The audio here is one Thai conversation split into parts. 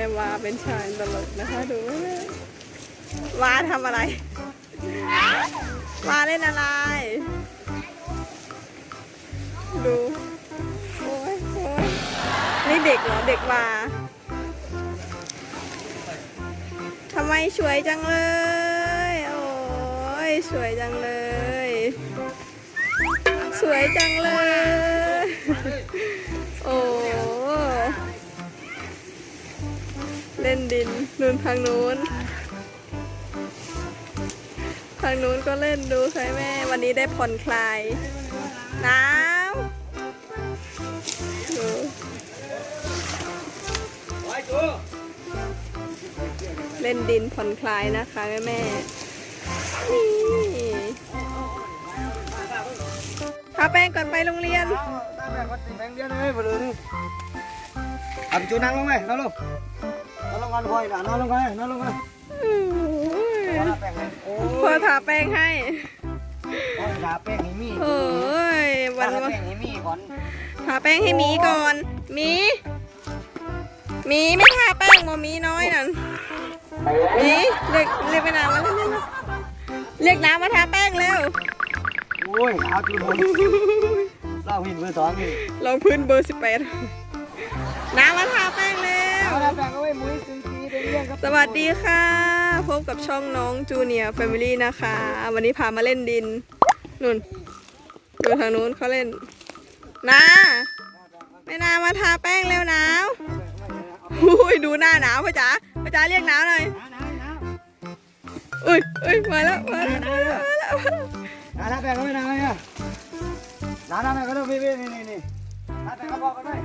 ม่วาเป็นชายตลกนะคะดูแม่วาทำอะไร วาเล่นอะไร ดูโอ้ยโอ้ยนี่เด็กเหรอเด็กวาทำไมสวยจังเลย โอ้ยสวยจังเลย สวยจังเลย โอ้ เล่นดินนู่นทางนู้น ทางนู้นก็เล่นดูใช่แม่ วันนี้ได้ผ่อนคลายหนาวดูเล่นดินผ่อนคลายนะคะแม่แม่ๆนี่ทาแป้งก่อนไปโรงเรียนตาแบ่งวัดสิแบ่งเดียวเลยบ่เลยนี่อาไปจูนั่งลงไหมนอนลง นอนลงกันพ่อยนอนลงกันนอนลงกันอืมพ่อทาแป้งให้โอ้พ่อทาแป้งให้พ่อทาแป้งให้มีโอ้ยพ่วัอนทาแป้งให้มีก่อนทาแป้งให้หมีก่อนหมีหมีไม่ทาแป้งโมมีน้อยนั่นหมีเรียกเรียกไปน้ำมาเร็วๆเรียกน้ำมาทาแป้งแล้วโอ้ยเอาจูนผมเล่าหินเบอร์สองนี่ลองพื้นเบอร์สิบแปดน้ำมาทาแป้ง สวัสดีค่ะ พบกับช่องน้องจูเนียร์แฟมิลี่นะคะ วันนี้พามาเล่นดินนุ่นดูทางนู้นเขาเล่นนาไม่นามาทาแป้งแล้วหนาวอุ้ยดูหน้าหนาวพ่อจ๋าพ่อจ๋าเรียกหนาวหน่อยน้ำน้ำน้ำอุ้ยอุ้ยมาแล้วมาแล้วมาแล้วมาแล้วน้ำทาแป้งเอาไว้น้ำเนี่ยน้ำทาแป้งก็ต้องพี่พี่นี่นี่นี่ทาแป้งก็บอกกันด้วย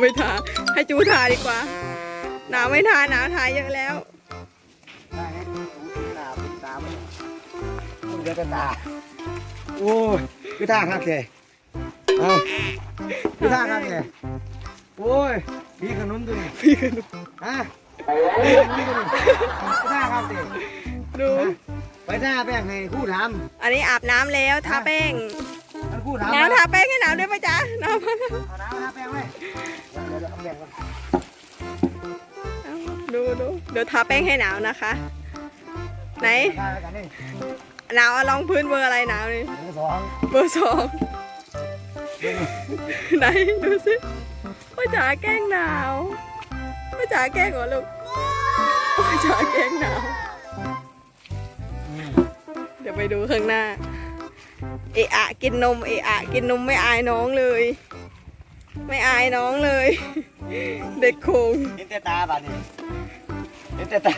ไม่ทาให้จูทาดีกว่า หนาวไม่ทาหนาวทาเยอะแล้วได้ไงตาตาคุณเดือดตาโอ้ยคือท่าครับแกเอาคือท่าครับแกโอ้ยพี่ขนุนตัวนี้พี่ขนุนฮะพี่ขนุนตัวนี้คือท่าครับแกดูไปหน้าแป้งให้คู่ทอันนี้อาบน้ำแล้วทาแป้งำให้คู่ทำหนาวทาแป้งให้หนาวด้วยพ่อจ๋าหนาวมากเอาน้ำทาแป้งไว้เดี๋ยวเดี๋ยวเอาแป้งก่อนดูดู เดี๋ยวทาแป้งให้หนาวนะคะ ไหนทาแล้วกันนี่หนาวอลองพื้นเบอร์อะไรหนาวนี่หนึ่งสองเบอร์สองไหนดูสิพ่อจ๋าแกล้งหนาวพ่อจ๋าแกล้งเหรอลูกพ่อจ๋าแกล้งหนาว เดี๋ยวไปดูข้างหน้า เอะอะกินนมเอะอะกินนมไม่อายน้องเลย ไม่อายน้องเลย เด็กโคงเห็นแต่ตาบัดนี่ เห็นแต่ตา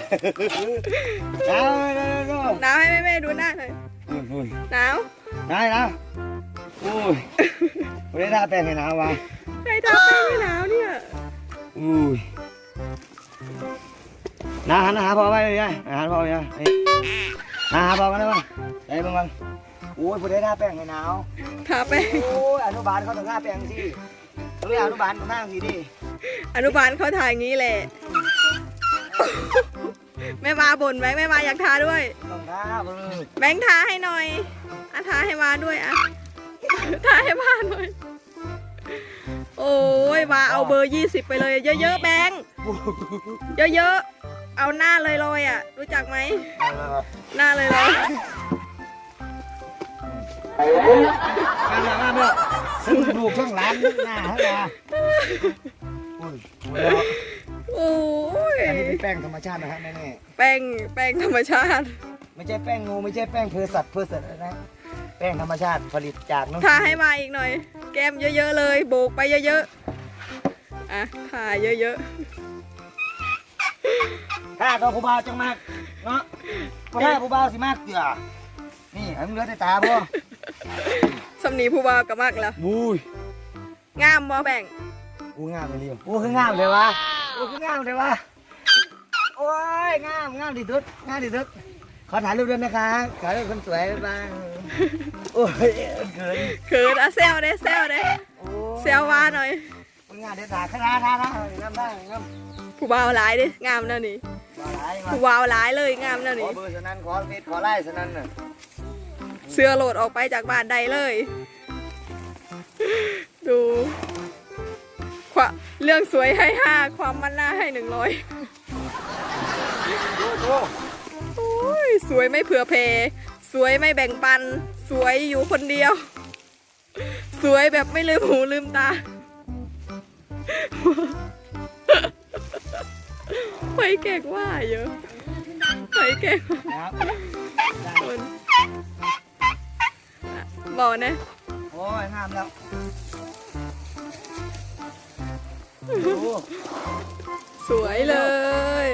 เอาเร็วเร็วเร็วหนาวให้แม่แม่ๆดูหน้าหน่อยอุ้ยอุ้ยหนาวได้นะโอ้ยไม่ได้ทาแป้งให้หนาววะใครทาแป้งให้หนาวเนี่ยอุ้ยนาหันหาพ่อไว้เลยยายหาพ่อไว้ยายนี่นาหาพ่อกันได้บ้างได้บ้างบ้างโอ้ยผู้ใดทาแป้งให้หนาวทาแป้งโอ้ยอนุบาลเขาต้องทาแป้งสิเรียกอนุบาลต้องทาสิดิอนุบาลเขาถ่ายงี้แหละ แม่มาบ่นไหมแม่มาอยากทาด้วย ต้องทาเบิ่งแบงค์ทาให้หน่อยอะทาให้มาด้วยอะทาให้มาหน่อย โอ้ยมาเอาเบอร์ยี่สิบไปเลย เยอะๆแบงค์เยอะๆ เอาหน้าเลยลอยๆอะ รู้จักไหม หน้าเลยลอยมาแล้วมาแล้วซึ่งลูกช่องหลานหน้าทั้งหน้าอุ้ยหัวเราะ โอ้ยอันนี้เป็นแป้งธรรมชาตินะครับแม่แป้งแป้งธรรมชาติ ๆไม่ใช่แป้งงูไม่ใช่แป้งเพอสัตว์เพอสัตว์นะ แป้งธรรมชาติผลิตจากน้องทาให้มาอีกหน่อย แก้มเยอะๆเลย โบกไปเยอะๆ อะทาเยอะถ้าตัวผู้บ่าวจังมากเนาะพอถ้าผู้บ่าวสิมากเกลือนี่ให้มันเหลือแต่ตาพ่อๆสำนีผู้บ่าวกับมากแล้ว บุ้ยงามบ่แบ่ง กูงามไปเรียวกูคืองามเลยวะกูคืองามเลยวะโอ้ยงามงามดีทุดงามดีทุดขอถ่ายรูปด้วยนะคะถ่ายรูปคนสวยบ้างโอ้ยเกินเขินอะเซลเด้เซลเด้โอ้เซลว่าหน่อยมึงงานเด็ดขาดขนาดนั้นนะงามได้งามผู้บ่าวหลายดิงามแล้วนี่มาหลายมาผู้บ่าวหลายเลยงามแล้วขอนี่เบอร์สนั้นขอเฟซขอไล่สนั้นน่ะเสื้อโหลดออกไปจากบ้านใดเลย ดู ควความเรื่องสวยให้ห้าความมันหน้าให้หนึ่งร้อยดูดูโอ้ยสวยไม่เผื่อเพ สวยไม่แบ่งปัน สวยอยู่คนเดียว สวยแบบไม่ลืมหูลืมตาไปเก่งว่าเยอะไปเก่งว่าครับคนบอกนะ โอ้ยงามแล้วดู สวยเลย